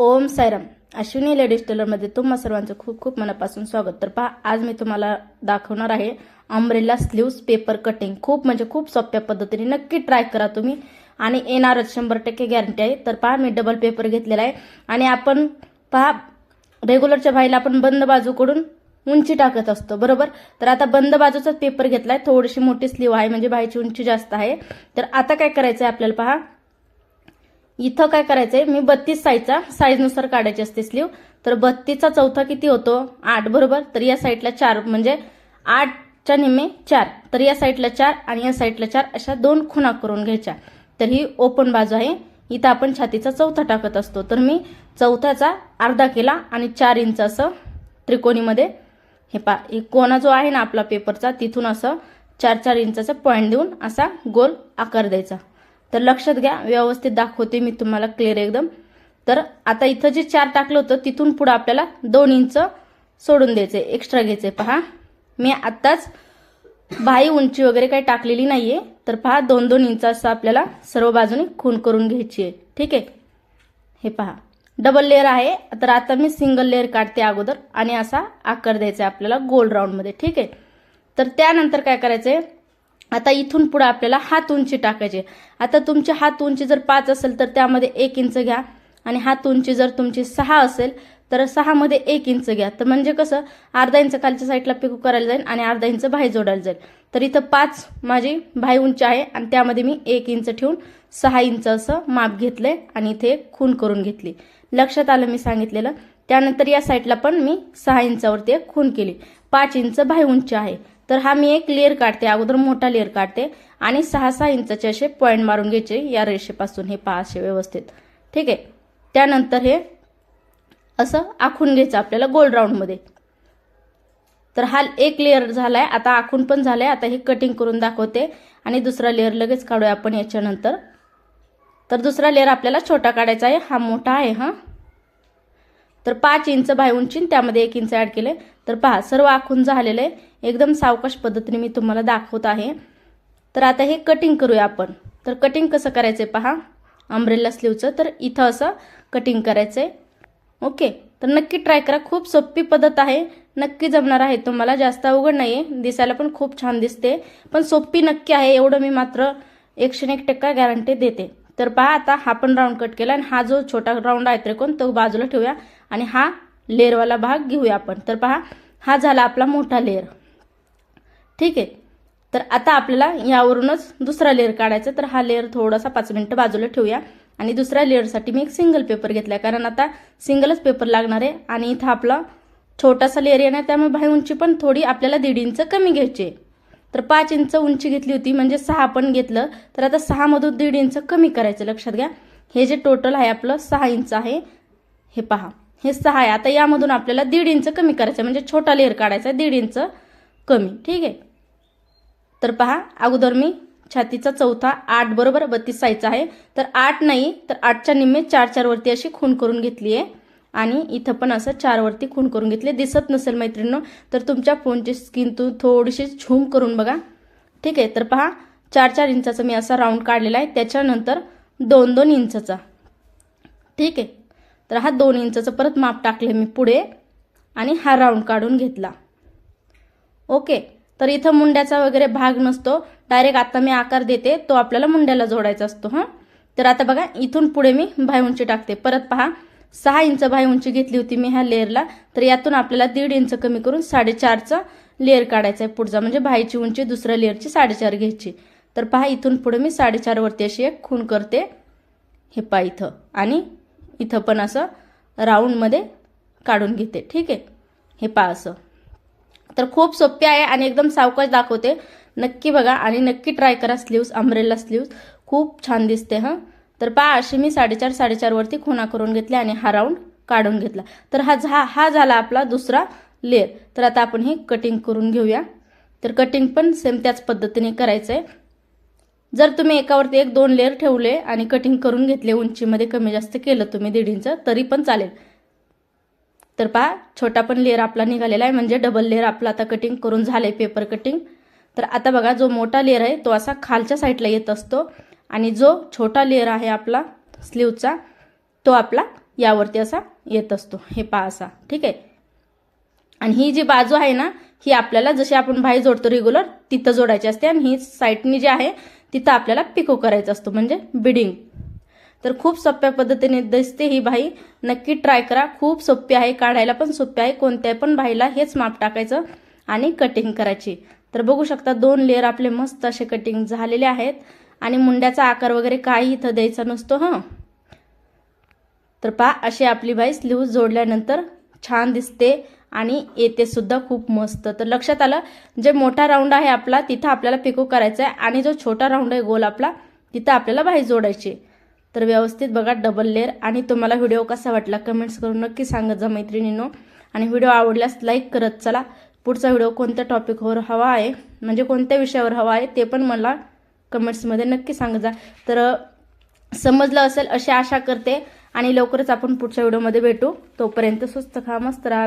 ओम Sairam Ashwini ladies टेलरमध्ये तुम्हा सर्वांचं खूप खूप मनापासून स्वागत. तर पहा आज मी तुम्हाला दाखवणार आहे अम्ब्रेला स्लीव्स पेपर कटिंग खूप म्हणजे खूप सोप्या पद्धतीने नक्की ट्राय करा तुम्ही. आणि येणारच शंभर टक्के गॅरंटी आहे. तर पहा मी डबल पेपर घेतलेला आहे. आणि आपण पहा रेग्युलरच्या बाईला आपण बंद बाजूकडून उंची टाकत असतो बरोबर? तर आता बंद बाजूचाच पेपर घेतलाय. थोडीशी मोठी स्लीव आहे म्हणजे बाईची उंची जास्त आहे. तर आता काय करायचं आहे आपल्याला पहा? इथं काय करायचंय? मी बत्तीस साईजचा साईजनुसार काढायची असते स्लीव तर बत्तीसचा चौथा किती होतो? आठ बरोबर? तर या साईडला चार म्हणजे आठच्या निम्मे चार. तर या साईडला चार आणि या साईडला चार अशा दोन खुणा करून घ्यायच्या. तर ही ओपन बाजू आहे. इथं आपण छातीचा चौथा टाकत असतो. तर मी चौथ्याचा अर्धा केला आणि चार इंच असं त्रिकोणीमध्ये. हे पा कोणा जो आहे ना आपला पेपरचा तिथून असं चार चार इंचाचा पॉईंट देऊन असा गोल आकार द्यायचा. तर लक्षात घ्या व्यवस्थित दाखवते मी तुम्हाला क्लिअर एकदम. तर आता इथं जे चार टाकलं होतं तिथून पुढं आपल्याला दोन इंच सोडून द्यायचे एक्स्ट्रा घ्यायचे पहा मी आत्ताच बाही उंची वगैरे काही टाकलेली नाहीये तर पहा दोन दोन इंच असं आपल्याला सर्व बाजूने खून करून घ्यायची आहे ठीक आहे? हे पहा डबल लेअर आहे. तर आता मी सिंगल लेअर काढते अगोदर आणि असा आकार द्यायचा आहे आपल्याला गोल राऊंडमध्ये ठीक आहे? तर त्यानंतर काय करायचं आहे आता इथून पुढे आपल्याला हात उंची टाकायची आता तुमची हात उंची जर पाच असेल तर त्यामध्ये एक इंच घ्या. आणि हात उंची जर तुमची सहा असेल तर सहामध्ये एक इंच घ्या. तर म्हणजे कसं? अर्धा इंच खालच्या साईडला पिकू करायला जाईल आणि अर्धा इंच भाई जोडायला जाईल. तर इथं पाच माझी भाई उंची आहे आणि त्यामध्ये मी एक इंच ठेवून सहा इंच असं माप घेतलंय आणि इथे खून करून घेतली. लक्षात आलं मी सांगितलेलं? त्यानंतर या साईडला पण मी सहा इंचावरती खून केली. पाच इंच भाई उंची आहे. तर हा मी एक लेअर काढते अगोदर मोठा लेअर काढते आणि सहा सहा इंचाचे असे पॉईंट मारून घ्यायचे या रेषेपासून. हे पहा असे व्यवस्थित. ठीक आहे? त्यानंतर हे असं आखून घ्यायचं आपल्याला गोल राऊंडमध्ये तर हा एक लेअर झालाय आता आखून पण झालाय आता हे कटिंग करून दाखवते आणि दुसरा लेअर लगेच काढूया आपण याच्यानंतर. तर दुसरा लेअर आपल्याला छोटा काढायचा आहे. हा मोठा आहे हां. तर पाच इंच बाय उंची त्यामध्ये एक इंच ॲड केले तर पहा सर्व आखून झालेलं आहे. एकदम सावकाश पद्धतीने मी तुम्हाला दाखवत आहे. तर आता हे कटिंग करूया आपण. तर कटिंग कसं करायचं आहे पहा अम्ब्रेला स्लीवचं तर इथं असं कटिंग करायचं आहे ओके तर नक्की ट्राय करा. खूप सोपी पद्धत आहे. नक्की जमणार आहे तुम्हाला. जास्त अवघड नाही आहे दिसायला पण खूप छान दिसते. पण सोपी नक्की आहे. एवढं मी मात्र एकशे एक टक्का गॅरंटी देते. तर पहा आता हा पण राऊंड कट केला आणि हा जो छोटा राऊंड आहे त्रिकोण तो बाजूला ठेवूया. आणि हा लेअरवाला भाग घेऊया आपण. तर पहा हा झाला आपला मोठा लेअर. ठीक आहे? तर आता आपल्याला यावरूनच दुसरा लेअर काढायचा तर हा लेअर थोडासा पाच मिनटं बाजूला ठेवूया. आणि दुसऱ्या लेअरसाठी मी एक सिंगल पेपर घेतला कारण आता सिंगलच पेपर लागणार आहे. आणि इथं आपला छोटासा लेअर येणार त्यामुळे बाहेर उंची पण थोडी आपल्याला दीड इंच कमी घ्यायची आहे. तर पाच इंच उंची घेतली होती. म्हणजे सहा पण घेतलं. तर आता सहामधून दीड इंच कमी करायचं लक्षात घ्या. हे जे टोटल आहे आपलं सहा इंच आहे. हे पहा. हे सहा आहे. आता यामधून आपल्याला दीड इंच कमी करायचं म्हणजे छोटा लेअर काढायचा आहे दीड इंच कमी. ठीक आहे? तर पहा अगोदर मी छातीचा चौथा आठ बरोबर बत्तीस साईजचा आहे. तर आठ नाही तर आठच्या निम्मे चार चार वरती अशी खून करून घेतली आहे आणि इथं पण असं चार वरती खून करून घेतली दिसत नसेल मैत्रिणीनं तर तुमच्या फोनची स्किन तू थोडीशी झूम करून बघा. ठीक आहे? तर पहा चार चार इंचाचा मी असा राऊंड काढलेला आहे. त्याच्यानंतर दोन दोन इंचाचा. ठीक आहे? तर हा दोन इंचाचं परत माप टाकले मी पुढे आणि हा राऊंड काढून घेतला. ओके तर इथं मुंड्याचा वगैरे भाग नसतो. डायरेक्ट आता मी आकार देते तो आपल्याला मुंड्याला जोडायचा असतो हां? तर आता बघा इथून पुढे मी भाई उंची टाकते. परत पहा सहा इंच भाई उंची घेतली होती मी ह्या लेअरला तर यातून आपल्याला दीड इंच कमी करून साडेचारचा लेअर काढायचा आहे पुढचा म्हणजे भाईची उंची दुसऱ्या लेअरची साडेचार घ्यायची. तर पहा इथून पुढे मी साडेचारवरती अशी एक खून करते. हे पहा इथं. आणि इथं पण असं राऊंडमध्ये काढून घेते. ठीक आहे? हे पहा असं. तर खूप सोपे आहे आणि एकदम सावकाश दाखवते. नक्की बघा आणि नक्की ट्राय करा स्लीव्स अम्ब्रेला स्लीव्स खूप छान दिसते हां? तर पहा अशी मी साडेचार साडेचारवरती खुणा करून घेतली आणि हा राऊंड काढून घेतला. तर हा झा हा झाला आपला दुसरा लेअर तर आता आपण हे कटिंग करून घेऊया. तर कटिंग पण सेम त्याच पद्धतीने करायचं आहे जर तुम्ही एकावरती एक दोन लेअर ठेवले आणि कटिंग करून घेतले उंचीमध्ये कमी जास्त केलं तुम्ही दीड इंच तरी पण चालेल. तर पहा छोटा पण लेअर आपला निघालेला आहे म्हणजे डबल लेअर आपला आता कटिंग करून झालं आहे पेपर कटिंग तर आता बघा जो मोठा लेअर आहे तो असा खालच्या साईडला येत असतो. आणि जो छोटा लेअर आहे आपला स्लीवचा तो आपला यावरती असा येत असतो. हे पहा असा ठीक आहे? आणि ही जी बाजू आहे ना ही आपल्याला जशी आपण भाई जोडतो रेग्युलर तिथं जोडायची असते. आणि ही साईडनी जी आहे तिथं आपल्याला पिको करायचा असतो म्हणजे बिडिंग तर खूप सोप्या पद्धतीने दिसते ही बाई. नक्की ट्राय करा. खूप सोपी आहे काढायला पण सोपी आहे कोणत्या पण बाईला हेच माप टाकायचं आणि कटिंग करायची. तर बघू शकता दोन लेअर आपले मस्त असे कटिंग झालेले आहेत. आणि मुंड्याचा आकार वगैरे काही इथं द्यायचा नसतो हां. तर पहा अशी आपली बाई स्लीव्ह जोडल्यानंतर छान दिसते. आणि येते सुद्धा खूप मस्त. तर लक्षात आलं जे मोठा राऊंड आहे आपला तिथं आपल्याला पिको करायचा आहे आणि जो छोटा राऊंड आहे गोल आपला तिथं आपल्याला बाहेर जोडायची. तर व्यवस्थित बघा डबल लेअर आणि तुम्हाला व्हिडिओ कसा वाटला कमेंट्स करून नक्की सांगत जा मैत्रिणींनो. आणि व्हिडिओ आवडल्यास लाईक करत चला. पुढचा व्हिडिओ कोणत्या टॉपिकवर हवा आहे म्हणजे कोणत्या विषयावर हवा आहे ते पण मला कमेंट्समध्ये नक्की सांगत जा तर समजलं असेल अशी आशा करते. आणि लवकरच आपण पुढच्या व्हिडिओमध्ये भेटू. तोपर्यंत स्वस्त खा मस्त राहा.